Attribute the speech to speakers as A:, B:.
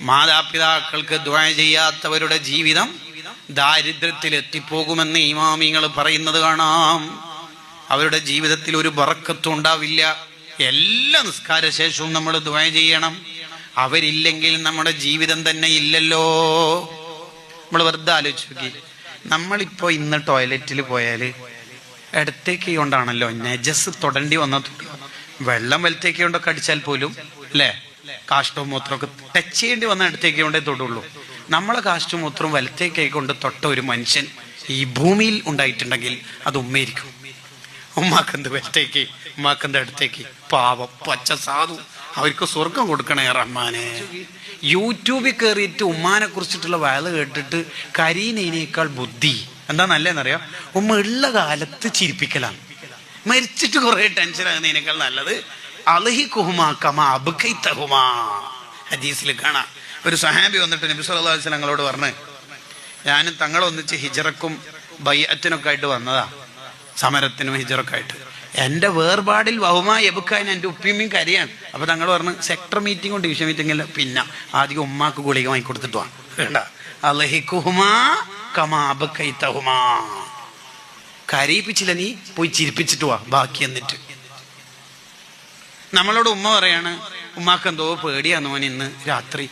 A: മാതാപിതാക്കൾക്ക് ദ്വാ ചെയ്യാത്തവരുടെ ജീവിതം ദാരിദ്ര്യത്തിൽ എത്തിപ്പോകുമെന്ന് ഇമാമിങ്ങൾ പറയുന്നത് കാണാം. അവരുടെ ജീവിതത്തിൽ ഒരു ബറക്കത്തും ഉണ്ടാവില്ല. എല്ലാ നിസ്കാര ശേഷവും നമ്മൾ ദ്വാ ചെയ്യണം. അവരില്ലെങ്കിൽ നമ്മുടെ ജീവിതം തന്നെ ഇല്ലല്ലോ. നമ്മൾ വെറുതെ ആലോചിച്ച് നോക്കി. നമ്മളിപ്പോ ഇന്ന് ടോയ്ലറ്റിൽ പോയാൽ ഇടത്തേക്ക് കൊണ്ടാണല്ലോ നജസ് തൊടേണ്ടി വന്ന വെള്ളം വലത്തേക്ക് കൊണ്ടൊക്കെ അടിച്ചാൽ പോലും അല്ലേ? കാഷ്ടവും മൂത്രമൊക്കെ ടച്ച് ചെയ്യേണ്ടി വന്ന ഇടത്തേക്ക് കൊണ്ടേ തൊടുള്ളൂ. നമ്മളെ കാഷ്ടവും മൂത്രവും വലത്തേക്കായി കൊണ്ട് തൊട്ട ഒരു മനുഷ്യൻ ഈ ഭൂമിയിൽ ഉണ്ടായിട്ടുണ്ടെങ്കിൽ അത് ഉമ്മയിരിക്കും ഉമ്മാക്കന്ത് വലത്തേക്ക് ഉമ്മാക്കന്ത് അടുത്തേക്ക്? പാവം പച്ച സാധു. അവർക്ക് സ്വർഗം കൊടുക്കണേ റഹ്മാനെ. യൂട്യൂബിൽ കയറിയിട്ട് ഉമ്മാനെ കുറിച്ചിട്ടുള്ള വയൽ കേട്ടിട്ട് കരീനേനേക്കാൾ ബുദ്ധി. എന്താ നല്ലതെന്നറിയാം? ഉമ്മ ഉള്ള കാലത്ത് ചിരിപ്പിക്കലാണ്. മരിച്ചിട്ട് കുറെ ടെൻഷൻ ആകുന്നതിനേക്കാൾ നല്ലത് ഹദീസിൽ കാണാം. ഒരു സഹാബി വന്നിട്ട് നബി സല്ലല്ലാഹു അലൈഹി ഞങ്ങളോട് പറഞ്ഞ് ഞാനും തങ്ങളൊന്നിച്ച് ഹിജറക്കും ബയ്യത്തിനൊക്കെ ആയിട്ട് വന്നതാ. സമരത്തിനും ഹിജറൊക്കെ ആയിട്ട് എന്റെ വേർപാടിൽ വഹുമാ എബുക്കാൻ എന്റെ ഉപ്പിയമ്മയും കരയാണ്. അപ്പൊ തങ്ങൾ പറഞ്ഞു സെക്ടർ മീറ്റിംഗും ഡിവിഷൻ മീറ്റിംഗില്ല പിന്നെ ആദ്യം ഉമ്മാക്ക് ഗുളിക വാങ്ങി കൊടുത്തിട്ട് വാ. കരയിപ്പിച്ചില്ല നീ? പോയി ചിരിപ്പിച്ചിട്ട് വാ. ബാക്കി എന്നിട്ട്. നമ്മളോട് ഉമ്മ പറയാണ് ഉമ്മാക്ക് എന്തോ പേടിയാന്ന് മോൻ ഇന്ന് രാത്രി.